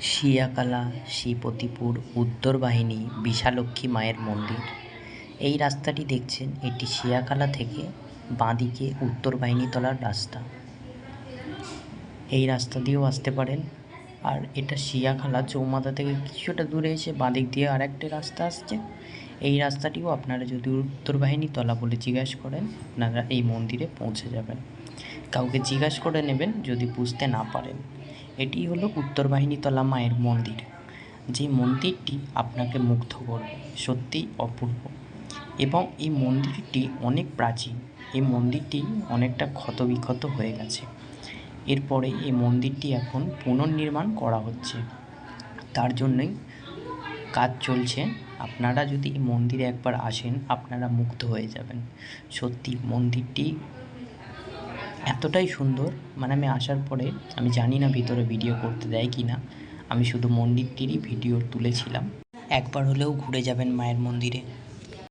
শিয়াকালা শ্রীপতিপুর, উত্তর বাহিনী বিশালক্ষী মায়ের মন্দির। এই রাস্তাটি দেখছেন এটি শিয়াকালা থেকে বাঁদিকে উত্তর বাহিনী তলার রাস্তা। এই রাস্তা দিয়েও আসতে পারেন। আর এটা শিয়াখালা চৌমাথা থেকে কিছুটা দূরে এসে বাঁদিক দিয়ে আরেকটি রাস্তা আসছে। এই রাস্তাটিও আপনারা যদি উত্তর বাহিনী তলা বলে জিজ্ঞাসা করেন, আপনারা এই মন্দিরে পৌঁছে যাবেন। কাউকে জিজ্ঞাসা করে নেবেন, যদি বুঝতে না পারেন। এটি হলো উত্তর বাহিনীতলা মায়ের মন্দির। যে মন্দিরটি আপনাকে মুগ্ধ করবে সত্যিই অপূর্ব। এবং এই মন্দিরটি অনেক প্রাচীন। এই মন্দিরটি অনেকটা ক্ষতবিক্ষত হয়ে গেছে। এরপরে এই মন্দিরটি এখন পুনর্নির্মাণ করা হচ্ছে। তার জন্যই কাজ চলছে। আপনারা যদি এই মন্দিরে একবার আসেন, আপনারা মুগ্ধ হয়ে যাবেন। সত্যি মন্দিরটি এতটাই সুন্দর মানে আমি আসার পরে, আমি জানি না ভিতরে ভিডিও করতে দেয় কি না আমি শুধু মন্দিরটিরই ভিডিও তুলেছিলাম। একবার হলেও ঘুরে যাবেন মায়ের মন্দিরে।